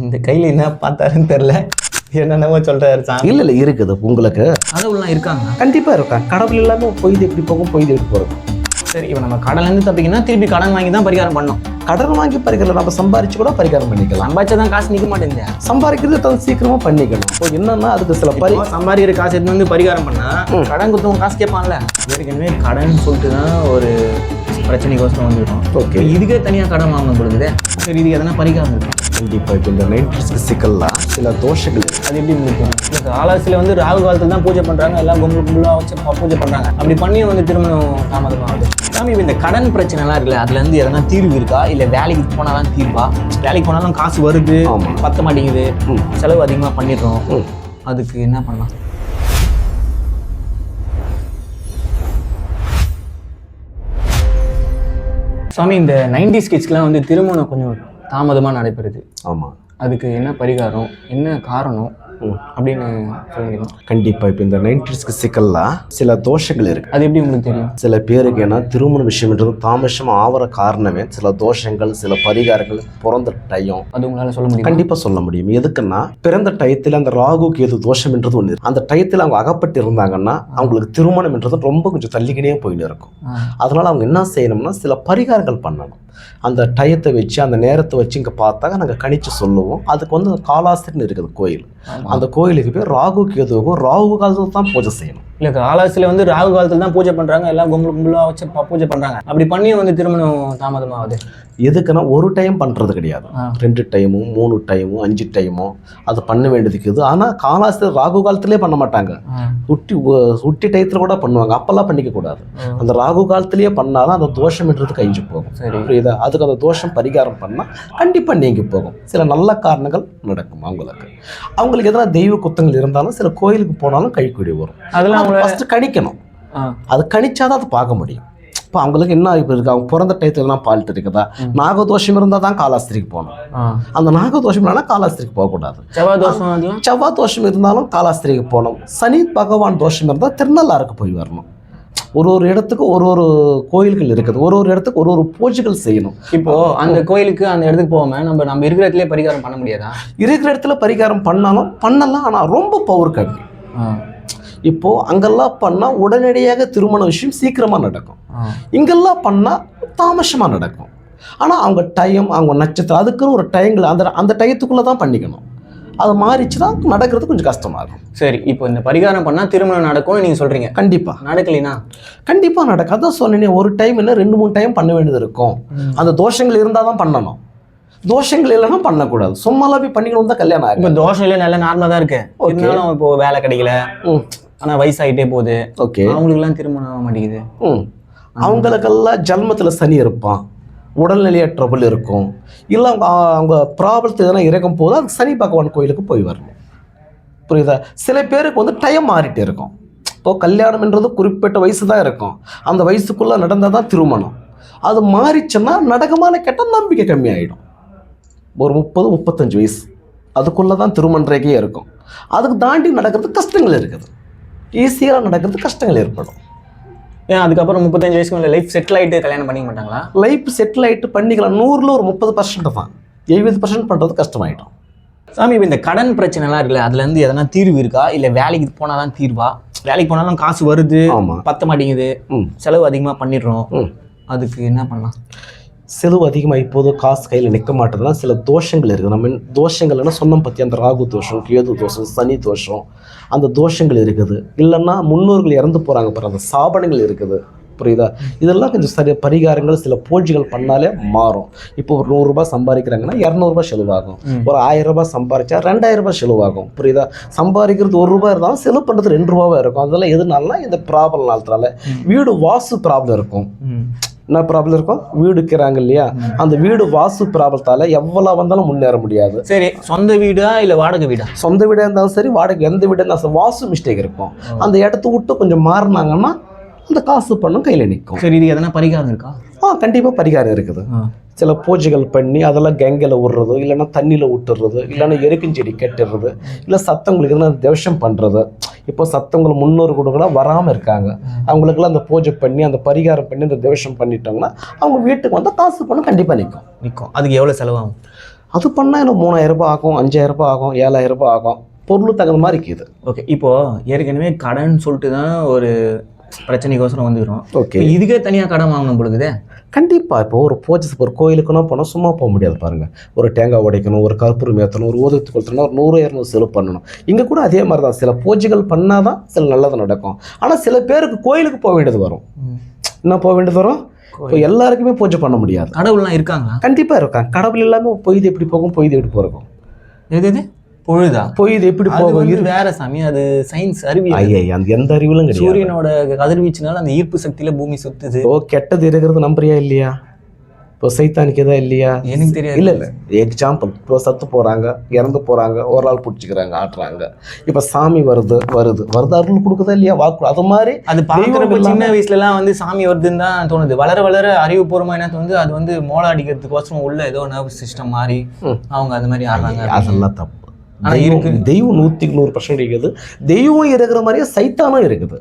இந்த கையில் என்ன பார்த்தாருன்னு தெரில என்னென்னவோ சொல்கிறாரு சாமி. இல்லை இல்லை இருக்குது உங்களுக்கு. கடவுள்லாம் இருக்காங்க. கண்டிப்பாக இருக்கும் கடவுள் இல்லாமல் பொய்து எப்படி போகும் பொய்து எப்படி போகும். சரி இப்போ நம்ம கடன்லேருந்து தப்பிக்கணும்னா திருப்பி கடன் வாங்கி தான் பரிகாரம் பண்ணோம். கடன் வாங்கி பறிக்கலாம் நம்ம சம்பாரிச்சு கூட பரிகாரம் பண்ணிக்கலாம். சம்பாதிச்சா தான் காசு நிற்க மாட்டேங்குது. சம்பாதிக்கிறது தன் சீக்கிரமா பண்ணிக்கணும். இப்போ என்னன்னா அதுக்கு சில பரி சம்பாதிக்கிற காசு எடுத்து வந்து பரிகாரம் பண்ணா கடன் கொடுத்தவங்க காசு கேட்பான்ல. ஏற்கனவே கடன் சொல்லிட்டு தான் ஒரு பிரச்சனைக்கோசரம் வந்துருக்கோம் ஓகே. இதுக்கே தனியாக கடன் வாங்கணும் பொழுது சரி இதுக்கு எதனா பரிகாரம் இருக்கும் கண்டிப்பாக இப்போ இந்த நைன்டிஸ்க்கு சிக்கல்லாம் சில தோஷங்கள். அது எப்படி இல்லை ஆலோசியில் வந்து ராகு காலத்தில் தான் பூஜை பண்ணுறாங்க எல்லாம் கும்பல் கும்பலாக வச்சு பூஜை பண்ணுறாங்க அப்படி பண்ணியும் வந்து திருமணம் தாமதமாகுது சாமி இப்ப இந்த கடன் பிரச்சனைலாம் இருக்குல்ல அதுலேருந்து எதனா தீர்வு இருக்கா? இல்லை வேலைக்கு போனால் தான் தீர்வா? வேலைக்கு போனாலும் காசு வருது. பத்த மாட்டேங்குது. செலவு அதிகமாக பண்ணிடுறோம். அதுக்கு என்ன பண்ணலாம்? சாமி இந்த நைன்டிஸ் கிட்ஸ்க்குலாம் வந்து திருமணம் கொஞ்சம் தாமதமாக நடைபெறுது. ஆமா. அதுக்கு என்ன பரிகாரம் என்ன காரணம். அப்படின்னு சொல்லிடுங்க கண்டிப்பா இப்போ இந்த நைன்டிஸ்க்கு சிக்கல்லாம் சில தோஷங்கள் இருக்கு. அது எப்படி உங்களுக்கு தெரியும்? சில பேருக்கு ஏன்னா திருமண விஷயம்ன்றது தாமசம் ஆவற காரணமே சில தோஷங்கள் சில பரிகாரங்கள் பிறந்த டயம் அது உங்களால சொல்ல முடியும்? கண்டிப்பா சொல்ல முடியும். எதுக்குன்னா பிறந்த டயத்தில் அந்த ராகு கேது தோஷம்ன்றது ஒன்று. அந்த டயத்தில் அவங்க அகப்பட்டு இருந்தாங்கன்னா அவங்களுக்கு திருமணம்ன்றது ரொம்ப கொஞ்சம் தள்ளிக்கினே போயின்னு இருக்கும். அதனால அவங்க என்ன செய்யணும்னா சில பரிகாரங்கள் பண்ணணும். அந்த டயத்தை வச்சு அந்த நேரத்தை வச்சு இங்கே பார்த்தாக்க நாங்கள் கணிச்சு சொல்லுவோம். அதுக்கு வந்து காலாஸ்திரின்னு இருக்குது கோயில். அந்த கோயிலுக்கு போய் ராகு கேதுவுக்கும் ராகு காலத்தில் தான் பூஜை செய்யணும். இல்ல காலாசில வந்து ராகு காலத்துல தான் பூஜை பண்றாங்க. எல்லாம் கும்பல் கும்பலா வச்சு பூஜை பண்றாங்க. அப்படி பண்ணியும் வந்து திருமணம் தாமதமாகுது. எதுக்குன்னா ஒரு டைம் பண்ணுறது கிடையாது. ரெண்டு டைமும் மூணு டைமும் அஞ்சு டைமும் அது பண்ண வேண்டியதுக்கு இது ஆனால் காலாஸ்திரி ராகு காலத்திலே பண்ண மாட்டாங்க. உட்டி உ- உட்டி டயத்தில் கூட பண்ணுவாங்க. அப்போல்லாம் பண்ணிக்க கூடாது. அந்த ராகு காலத்திலேயே பண்ணாதான் அந்த தோஷம்ன்றது கழிஞ்சு போகும். புரியுதா? அதுக்கு அந்த தோஷம் பரிகாரம் பண்ணால் கண்டிப்பாக நீங்கி போகும். சில நல்ல காரணங்கள் நடக்கும் அவங்களுக்கு. அவங்களுக்கு எதனா தெய்வ குத்தங்கள் இருந்தாலும் சில கோயிலுக்கு போனாலும் கைக்கூடி வரும். அதெல்லாம் ஃபஸ்ட்டு கணிக்கணும். அது கணிச்சாதான் அது பார்க்க முடியும். இப்போ அவங்களுக்கு என்ன இப்போ இருக்கு அவங்க பிறந்த டயத்துல எல்லாம் பால்ட் இருக்குதா நாகதோஷம் இருந்தால் தான் காலாஸ்திரிக்கு போகணும். அந்த நாகதோஷம் இல்லைனா காலாஸ்திரிக்கு போகக்கூடாது. செவ்வாய் தோஷம் இருந்தாலும் காலாஸ்திரிக்கு போகணும். சனி பகவான் தோஷம் இருந்தால் திருநள்ளாருக்கு போய் வரணும். ஒரு ஒரு இடத்துக்கு ஒரு ஒரு கோயில்கள் இருக்குது. ஒரு ஒரு இடத்துக்கு ஒரு ஒரு பூஜைகள் செய்யணும். இப்போ அந்த கோயிலுக்கு அந்த இடத்துக்கு போகாம நம்ம நம்ம இருக்கிற இடத்துலயே பரிகாரம் பண்ண முடியாதா? இருக்கிற இடத்துல பரிகாரம் பண்ணாலும் பண்ணலாம் ஆனால் ரொம்ப பவர் கம்மி. ஆ, இப்போ அங்கெல்லாம் பண்ணால் உடனடியாக திருமண விஷயம் சீக்கிரமாக நடக்கும். இங்கெல்லாம் பண்ணால் தாமசமாக நடக்கும். ஆனால் அவங்க டைம் அவங்க நட்சத்திரம் அதுக்குன்னு ஒரு டைங்கள் அந்த அந்த டயத்துக்குள்ளே தான் பண்ணிக்கணும். அது மாறிச்சுன்னா நடக்கிறது கொஞ்சம் கஷ்டமாகும் சரி இப்போ இந்த பரிகாரம் பண்ணா திருமணம் நடக்கும்னு நீங்க சொல்றீங்க. கண்டிப்பாக நடக்கலைனா? கண்டிப்பாக நடக்கும். அதான் சொன்னேனே ஒரு டைம் இல்லை ரெண்டு மூணு டைம் பண்ண வேண்டியது இருக்கும். அந்த தோஷங்கள் இருந்தால் தான் பண்ணணும். தோஷங்கள் இல்லைன்னா பண்ணக்கூடாது. சும்மாலாம் போய் பண்ணிக்கணும் தான் கல்யாணம் ஆகும் இப்போ தோஷம் இல்லை நல்லா நார்மலா தான் இருக்கு. இருந்தாலும் இப்போ வேலை கிடைக்கல. ம் ஆனா வயசாயிட்டே போகுது. ஓகே. அவங்களுக்கு எல்லாம் திருமணம் ஆக மாட்டேங்குது. ம். அவங்களுக்கெல்லாம் ஜன்மத்தில் சனி இருப்பான். உடல்நிலைய ட்ரபிள் இருக்கும். இல்லை அவங்க அவங்க ப்ராப்ளத்தை எதனா இறக்கும் போது அது சனி பகவான் கோயிலுக்கு போய் வரணும். புரியுதா? சில பேருக்கு வந்து டைம் மாறிட்டே இருக்கும். இப்போ கல்யாணம்ன்றது குறிப்பிட்ட வயசு தான் இருக்கும். அந்த வயசுக்குள்ளே நடந்தால் தான் திருமணம். அது மாறிச்சுன்னா நடக்குமான கேட்டால் நம்பிக்கை கம்மியாயிடும். ஒரு முப்பது முப்பத்தஞ்சு வயசு. அதுக்குள்ளே தான் திருமண ரேகையே இருக்கும். அதுக்கு தாண்டி நடக்கிறது கஷ்டங்கள் இருக்குது. ஈஸியாக நடக்கிறது கஷ்டங்கள் ஏற்படும். ஏன் அதுக்கப்புறம் முப்பத்தஞ்சு வயசுக்கு மேலே லைஃப் செட்டில் ஆயிட்டு கல்யாணம் பண்ணிக்க மாட்டாங்களா? லைஃப் செட்டில் ஆகிட்டு பண்ணிக்கலாம். நூறில் ஒரு முப்பது பர்சன்ட் தான். எழுபது பர்சன்ட் பண்ணுறது கஷ்டமாயிடும். சாமி இப்போ இந்த கடன் பிரச்சனைலாம் இருக்குல்ல அதுல இருந்து எதனா தீர்வு இருக்கா? இல்ல வேலைக்கு போனால் தான் தீர்வா? வேலைக்கு போனாலும் காசு வருது பத்த மாட்டேங்குது செலவு அதிகமாக பண்ணிடுறோம். அதுக்கு என்ன பண்ணலாம்? செலவு அதிகமாக இப்போது காசு கையில் நிற்க மாட்டேதுன்னா சில தோஷங்கள் இருக்குது நம்ம தோஷங்கள்னா சொன்னோம் பற்றி அந்த ராகு தோஷம் கேது தோஷம் சனி தோஷம் அந்த தோஷங்கள் இருக்குது. இல்லைன்னா முன்னோர்கள் இறந்து போகிறாங்க பாரு அந்த சாபனங்கள் இருக்குது. புரியுதா? இதெல்லாம் கொஞ்சம் சரி பரிகாரங்கள் சில பூஜைகள் பண்ணாலே மாறும். இப்போ ஒரு நூறுரூபா சம்பாதிக்கிறாங்கன்னா இரநூறுபா செலவாகும். ஒரு ஆயிரம் ரூபாய் சம்பாதிச்சா ரெண்டாயிரம் ரூபாய் செலவாகும். புரியுதா? சம்பாதிக்கிறது ஒரு ரூபாய் இருந்தாலும் செலவு பண்ணுறது ரெண்டு ரூபாவா இருக்கும். அதெல்லாம் எதுனால இந்த ப்ராப்ளம் நாளத்தினால வீடு வாசு ப்ராப்ளம் இருக்கும். என்ன ப்ராப்ளம் இருக்கும்? வீடு இருக்கிறாங்க இல்லையா? அந்த வீடு வாசு ப்ராப்ளத்தால் எவ்வளோ வந்தாலும் முன்னேற முடியாது. சரி சொந்த வீடா இல்ல வாடகை வீடா? சொந்த வீடாக இருந்தாலும் சரி வாடகை எந்த வீடாக இருந்தாலும் வாசு மிஸ்டேக் இருக்கும். அந்த இடத்த விட்டு கொஞ்சம் மாறினாங்கன்னா அந்த காசு பணம் கையில் நிற்கும். சரி இது எதனா பரிகாரம் இருக்கா? ஆ கண்டிப்பாக பரிகாரம் இருக்குது. சில பூஜைகள் பண்ணி அதெல்லாம் கங்கையில் விடுறது இல்லைன்னா தண்ணியில் விட்டுறது இல்லைன்னா எருக்கஞ்செடி கட்டிடுறது இல்லை சத்தவங்களுக்கு எதுனா தேவசம் பண்ணுறது இப்போ சத்தவங்களை முன்னோர் கூட கூட வராமல் இருக்காங்க. அவங்களுக்கெல்லாம் அந்த பூஜை பண்ணி அந்த பரிகாரம் பண்ணி அந்த தேவசம் பண்ணிட்டாங்கன்னா அவங்க வீட்டுக்கு வந்தால் காசு பணம் கண்டிப்பாக நிற்கும் நிற்கும் அதுக்கு எவ்வளவு செலவாகும்? அது பண்ணால் இன்னும் மூணாயிரம் ரூபாய் ஆகும் அஞ்சாயிரம் ரூபாய் ஆகும் ஏழாயிரம் ரூபாய் ஆகும். பொருள் தகுந்த மாதிரி இருக்குது. ஓகே. இப்போ ஏற்கனவே கடன் சொல்லிட்டு தான் ஒரு பிரச்சனைக்கோசரம் வந்துக்கிறோம் ஓகே. இதுக்கே தனியாக கடன் வாங்கணும் பொழுதுதே? கண்டிப்பாக இப்போ ஒரு பூஜை ஒரு கோயிலுக்குன்னா போனால் சும்மா போக முடியாது பாருங்கள் ஒரு தேங்காய் உடைக்கணும் ஒரு கற்பூரம் ஏற்றணும் ஒரு ஊதத்து கொளுத்தணும் ஒரு நூறு இரநூறு செலவு பண்ணணும். இங்கே கூட அதே மாதிரி தான் சில பூஜைகள் பண்ணால் தான் சில நல்லது நடக்கும். ஆனால் சில பேருக்கு கோயிலுக்கு போக வேண்டியது வரும். என்ன போக வேண்டியது வரும்? இப்போ எல்லாருக்குமே பூஜை பண்ண முடியாது. கடவுள்லாம் இருக்காங்களா? கண்டிப்பாக இருக்காங்க. கடவுள் இல்லாமல் பொய்து எப்படி போகும் பொய்து எப்படி போகும் எது எது? பொழுதா? பொய்து எப்படி போகும்? வந்து வேற சாமி அது சயின்ஸ் அறிவியல் ஐயா அந்த எந்த அறிவிலும் கிடையாது. சூரியனோட கதிர்வீச்சுனால அந்த ஈர்ப்பு சக்தியில பூமி சுத்துது. ஓ கெட்டது இருக்கிறது நம்புறியா இல்லையா? இப்போ சைத்தானிக்கு இல்லையா? எனக்கு தெரியாது. இல்லை இல்லை. எக்ஸாம்பிள் இப்போ சத்து போகிறாங்க இறந்து போகிறாங்க ஒரு ஆள் பிடிச்சிக்கிறாங்க ஆட்டுறாங்க. இப்போ சாமி வருது வருது. வருது அருள் கொடுக்குதா இல்லையா? வாக்கு அது மாதிரி அது பாக்குறப்ப தெய்வம் சின்ன வயசுல எல்லாம் வந்து சாமி வருதுன்னு தான் தோணுது. வளர வளர அறிவுபூர்வமா என்ன தோணுது? அது வந்து மோள அடிக்கிறதுக்கோசரம் உள்ள ஏதோ நர்வஸ் சிஸ்டம் மாதிரி. அவங்க அது மாதிரி ஆடுறாங்க அதெல்லாம் தப்பு. ஆனா தெய்வம் இருக்கு. தெய்வம் நூற்றிக்கு நூறு பர்சன்ட் இருக்குது. தெய்வம் இருக்கிற மாதிரியே சைத்தானும் இருக்குது.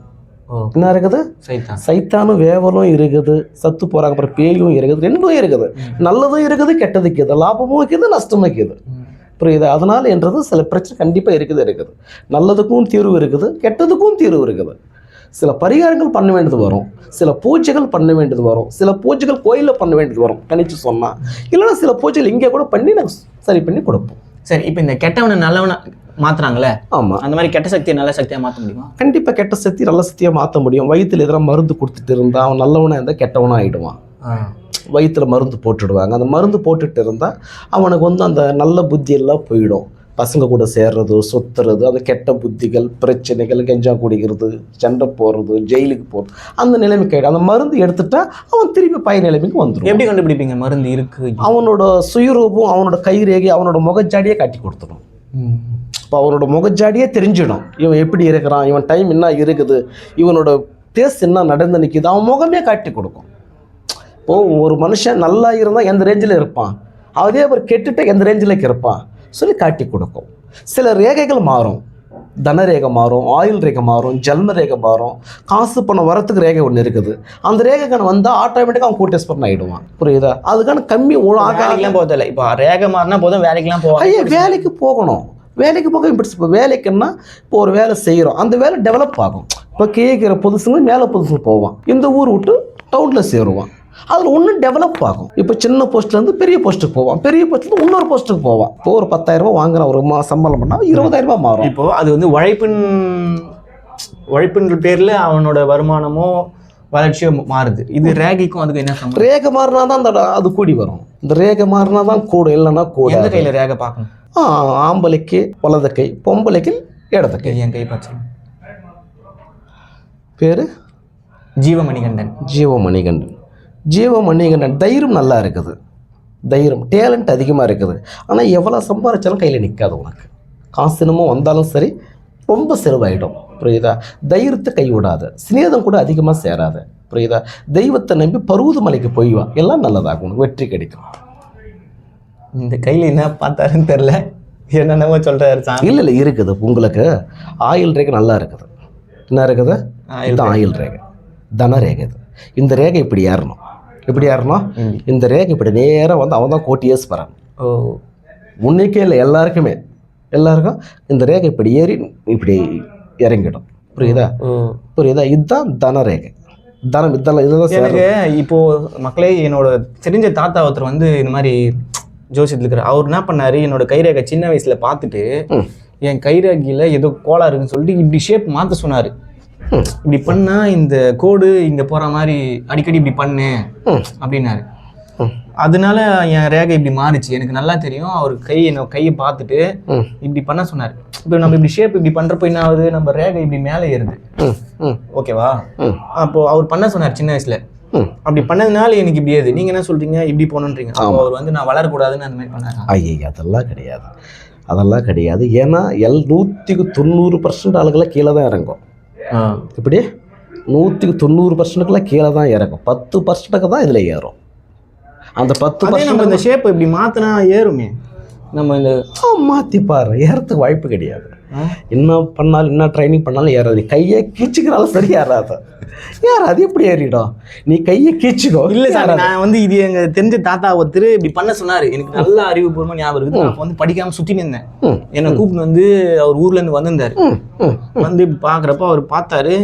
என்ன இருக்குது? சைத்தான். சைத்தானும் வேவலும் இருக்குது. சத்து போகிறாங்க அப்புறம் பேயும் இருக்குது ரெண்டும் இருக்குது. நல்லதும் இருக்குது கெட்டது இருக்குது. லாபமும் இருக்குது நஷ்டமும் இருக்குது. புரியுது? அதனால என்றது சில பிரச்சனை கண்டிப்பாக இருக்குது இருக்குது. நல்லதுக்கும் தீர்வு இருக்குது கெட்டதுக்கும் தீர்வு இருக்குது. சில பரிகாரங்கள் பண்ண வேண்டியது வரும். சில பூஜைகள் பண்ண வேண்டியது வரும். சில பூஜைகள் கோயிலில் பண்ண வேண்டியது வரும். கணிச்சு சொன்னால் இல்லைன்னா சில பூஜைகள் இங்கே கூட பண்ணி நாங்கள் சரி பண்ணி கொடுப்போம். சரி இப்போ இந்த கெட்டவனை நல்லவனை மாத்துறாங்கல்ல? ஆமாம் அந்த மாதிரி கெட்ட சக்தியை நல்ல சக்தியா மாத்த முடியுமா? கண்டிப்பாக கெட்ட சக்தி நல்ல சக்தியாக மாற்ற முடியும். வயிற்றுல எதிராக மருந்து கொடுத்துட்டு இருந்தால் அவன் நல்லவனாக இருந்தால் கெட்டவனாக ஆகிடுவான் வயிற்றுல மருந்து போட்டுடுவாங்க. அந்த மருந்து போட்டுட்டு இருந்தால் அவனுக்கு வந்து அந்த நல்ல புத்தி எல்லாம் போயிடும். பசங்க கூட சேர்றது சுத்துறது அந்த கெட்ட புத்திகள் பிரச்சனைகள் கெஞ்சா குடிக்கிறது சண்டை போடுறது ஜெயிலுக்கு போகிறது அந்த நிலைமைக்கு ஆகிடும் அந்த மருந்து எடுத்துட்டா அவன் திருப்பி பய நிலைமைக்கு வந்துடும் எப்படி கண்டுபிடிப்பீங்க? மருந்து இருக்கு. அவனோட சுயரூபம் அவனோட கைரேகை அவனோட முகச்சாடியே காட்டி கொடுத்துடும். இப்போ அவனோட முகச்சாடியே தெரிஞ்சிடும். இவன் எப்படி இருக்கிறான்? இவன் டைம் என்ன இருக்குது? இவனோட பேஸ் என்ன நடந்து நிற்கிது அவன் முகமே காட்டி கொடுக்கும். இப்போது ஒரு மனுஷன் நல்லா இருந்தால் எந்த ரேஞ்சில் இருப்பான்? அதே ஒரு கெட்டுட்டு எந்த ரேஞ்சில் இருப்பான்? சொல்லி காட்டி கொடுக்கும். சில ரேகைகள் மாறும். தனரேகை மாறும் ஆயுள் ரேகை மாறும் ஜன்ம ரேகை மாறும் காசு பணம் வரத்துக்கு ரேகை ஒன்று இருக்குது. அந்த ரேகைக்கான வந்தால் ஆட்டோமேட்டிக்காக அவன் கூட்டேஸ்பரன் ஆகிடுவான் புரியுதா? அதுக்கான கம்மி வேலைக்கெல்லாம் போக தேவையில்ல இப்போ ரேகை மாறினா போதும் வேலைக்கெல்லாம் போவாங்க ஐயா வேலைக்கு போகணும். வேலைக்கு போக இப்படி இப்போ வேலைக்குன்னா இப்போ ஒரு வேலை செய்கிறோம் அந்த வேலை டெவலப் ஆகும். இப்போ கேட்குற புதுசுங்க மேலே புதுசு போவான். இந்த ஊர் விட்டு டவுனில் சேருவான். அதில் ஒன்றும் டெவலப் ஆகும். இப்போ சின்ன போஸ்ட்லேருந்து பெரிய போஸ்ட்டுக்கு போவான். பெரிய போஸ்ட்லேருந்து இன்னொரு போஸ்ட்டுக்கு போவான். இப்போ ஒரு பத்தாயிரம் ரூபாய் வாங்குறான் ஒரு மா சம்பளம் பண்ணால் இருபதாயிரம் ரூபாய் மாறும். இப்போ அது வந்து உழைப்பின் உழைப்பின்ற பேர்ல அவனோட வருமானமோ வளர்ச்சியோ மாறுது. இது ரேகைக்கும் அதுக்கு என்ன ரேகை மாறினா தான் அந்த அது கூடி வரும். இந்த ரேகை மாறினா தான் கூடும் இல்லைன்னா கூட எந்த கையில ரேகை பார்க்கணும்? ஆ, ஆம்பளைக்கு வலது கை பொம்பளைக்கு இடது கை. என் கை பார்த்து பேர்? ஜீவமணிகண்டன். ஜீவமணிகண்டன். ஜீவமணிகண்டன் தைரியம் நல்லா இருக்குது. தைரியம் டேலண்ட் அதிகமாக இருக்குது. ஆனால் எவ்வளோ சம்பாதிச்சாலும் கையில் நிற்காது உனக்கு. காசு என்னமோ வந்தாலும் சரி ரொம்ப செலவாயிடும். புரியுதா? தைரியத்தை கை விடாத சிநேதம் கூட அதிகமாக சேராத. புரியுதா? தெய்வத்தை நம்பி பருவத மலைக்கு போய் வா. எல்லாம் நல்லதாகும். உனக்கு வெற்றி கிடைக்கும். இந்த கையில என்ன பார்த்தாருன்னு தெரியல. என்னென்னவோ சொல்றாரு சாமி. இல்லை இல்லை இருக்குது. உங்களுக்கு ஆயில் ரேகை நல்லா இருக்குது. என்ன இருக்குது? இதுதான் ஆயில் ரேகை. தன ரேகை. இது. இந்த ரேகை இப்படி ஏறணும். இப்படி ஏறணும் ம். இந்த ரேகை இப்படி நேராக வந்து அவன் தான் கோட்டி ஏஸ் பரான் ஓ. உன்னைக்கே இல்லை எல்லாருக்குமே. எல்லாருக்கும் இந்த ரேகை இப்படி ஏறி இப்படி இறங்கிடும். புரியுதா? புரியுதா? இதுதான் தன ரேகை. தனம் இதெல்லாம் இதுதான் சேரும். எனக்கு இப்போ மக்களே என்னோட தெரிஞ்ச தாத்தா ஒருத்தர் வந்து இந்த மாதிரி ஜோசியத்தில் இருக்கிற அவர் என்ன பண்ணாரு? என்னோட கைரேகை சின்ன வயசுல பார்த்துட்டு. என் கைரேகையில ஏதோ கோளாறுன்னு சொல்லிட்டு இப்படி ஷேப் மாத்த சொன்னாரு. இப்படி பண்ணா இந்த கோடு இங்க போற மாதிரி அடிக்கடி இப்படி பண்ணு. அப்படின்னாரு. அதனால என் ரேகை இப்படி மாறுச்சு. எனக்கு நல்லா தெரியும். அவர் கை என்ன கையை பார்த்துட்டு. இப்படி பண்ண சொன்னார். இப்போ நம்ம இப்படி ஷேப் இப்படி பண்றப்போ என்ன ஆகுது? நம்ம ரேகை இப்படி மேலே ஏறுது. ஓகேவா அப்போ அவர் பண்ண சொன்னார் சின்ன வயசுல. அப்படி பண்ணதுனால எனக்கு இப்படி ஏது நீங்க என்ன சொல்றீங்க? இப்படி போகணுன்றீங்க அவர் வந்து நான் வளரக்கூடாதுன்னு அந்த மாதிரி பண்ணாரா. ஐய அதெல்லாம் கிடையாது. அதெல்லாம் கிடையாது. ஏன்னா எல் நூற்றிக்கு தொண்ணூறு பர்சன்ட் ஆளுகளை கீழே தான் இறங்கும். இப்படி நூற்றுக்கு தொண்ணூறு பர்சன்ட்டுக்குலாம் கீழே தான் இறங்கும். பத்து பர்சன்ட்டுக்கு தான் இதில் ஏறும். அந்த பத்து பர்சன்ட் இந்த ஷேப் இப்படி மாத்தினா ஏறுமே. நம்ம இந்த மாற்றி பாரு. ஏறத்துக்கு வாய்ப்பு கிடையாது? என்ன பண்ணாலும் என்ன ட்ரைனிங் பண்ணாலும் ஏறாது கையை கிழிச்சிக்கிறாலும் சரி ஏறாது யார் அது? எப்படி ஏறிடும்? நீ கையை கீச்சுக்கோ இல்ல சார் நான் வந்து இது எங்க தெரிஞ்ச தாத்தா ஒருத்தர் இப்படி பண்ண சொன்னாரு. எனக்கு நல்ல அறிவுபூர்வமா ஞாபகம் இருக்குது நான் வந்து படிக்காம சுத்தி நின்றேன் ம், என்னை கூப்பிட்டு வந்து அவர் ஊர்ல இருந்து வந்திருந்தாரு. வந்து இப்படி பாக்குறப்ப அவர் பார்த்தாரு.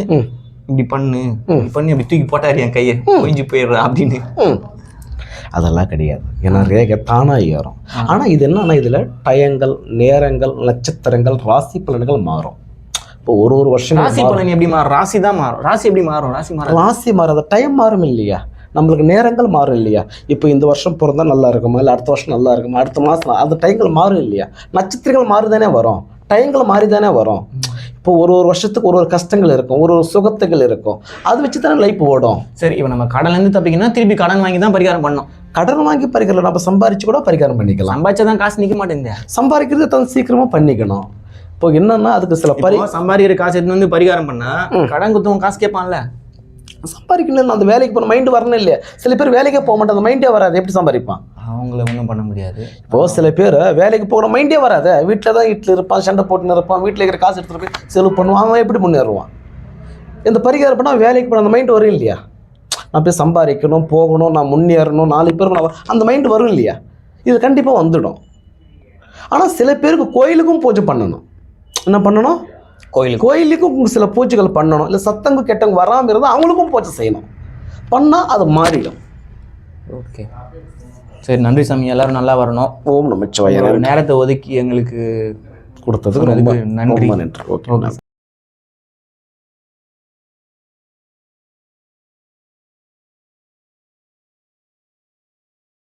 இப்படி பண்ணு. இப்படி பண்ணி அப்படி தூக்கி போட்டாரு என் கையை. கொஞ்சி போயிடுறா அப்படின்னு. அதெல்லாம் கிடையாது. ஏன்னா ரேகை தானாக ஏறும். ஆனால் இது என்னன்னா இதில் டயங்கள் நேரங்கள் நட்சத்திரங்கள் ராசி பலன்கள் மாறும். இப்போ ஒரு ஒரு வருஷம் ராசி பலன் எப்படி மாறும்? ராசி தான் மாறும். ராசி எப்படி மாறும்? ராசி மாறும் ராசி மாறாத டைம் மாறும் இல்லையா? நம்மளுக்கு நேரங்கள் மாறும் இல்லையா? இப்போ இந்த வருஷம் பிறந்தா நல்லா இருக்குமா? இல்லை அடுத்த வருஷம் நல்லா இருக்குமா? அடுத்த மாதம் அந்த டைங்கள் மாறும் இல்லையா? நட்சத்திரங்கள் மாறிதானே வரும். டைங்கள் மாறி தானே வரும். இப்போ ஒரு ஒரு வருஷத்துக்கு ஒரு ஒரு கஷ்டங்கள் இருக்கும். ஒரு ஒரு சுகத்துகள் இருக்கும். அது வச்சு தானே லைஃப் ஓடும். சரி இப்போ நம்ம கடன்ல இருந்து தப்பிக்கணும் திருப்பி கடன் வாங்கி தான் பரிகாரம் பண்ணோம் கடன் வாங்கி பரிகாரம் நம்ம சம்பாரிச்சு கூட பரிகாரம் பண்ணிக்கலாம். சம்பாதிச்சாதான் காசு நிக்க மாட்டேங்குது. சம்பாதிக்கிறது தான் சீக்கிரமாக பண்ணிக்கணும். இப்போ என்னன்னா அதுக்கு சில பரி சம்பாதிக்கிற காசு எடுத்து வந்து பரிகாரம் பண்ணா கடன் குத்தவங்க காசு கேட்பான்ல. சம்பாதிக்கணும் அந்த வேலைக்கு போன மைண்டு வரணும் இல்லையா? சில பேர் வேலைக்கே போக மாட்டாங்க அந்த மைண்டே வராது. எப்படி சம்பாதிப்பான் அவங்கள ஒன்றும் பண்ண முடியாது. இப்போ சில பேர் வேலைக்கு போகிற மைண்டே வராது. வீட்டில் தான் வீட்டில் இருப்பான் சண்டை போட்டுன்னு இருப்பான் வீட்டில் இருக்கிற காசு எடுத்துகிட்டு போய் செலவு பண்ணுவான் அவன் எப்படி முன்னேறுவான்? இந்த பரிகாரம் பண்ணால் வேலைக்கு போன அந்த மைண்டு வரும் இல்லையா? நான் போய் சம்பாதிக்கணும் போகணும் நான் முன்னேறணும் நாலு பேர் நான் அந்த மைண்டு வரும் இல்லையா? இது கண்டிப்பாக வந்துடும். ஆனால் சில பேருக்கு கோயிலுக்கும் பூஜை பண்ணணும். என்ன பண்ணணும்? கோயிலுக்கு. கோயிலுக்கும் சில பூஜைகள் பண்ணணும். இல்லை சத்தங்க கெட்டவங்க வராமல் இருந்தால் அவங்களுக்கும் பூஜை செய்யணும். பண்ணால் அது மாறிடும். ஓகே. சரி நன்றி சாமி. எல்லாரும் நல்லா வரணும். ஓம் நமச்சிவாய நேரத்தை ஒதுக்கி எங்களுக்கு கொடுத்ததுக்கு ரொம்ப நன்றி. ஓகே.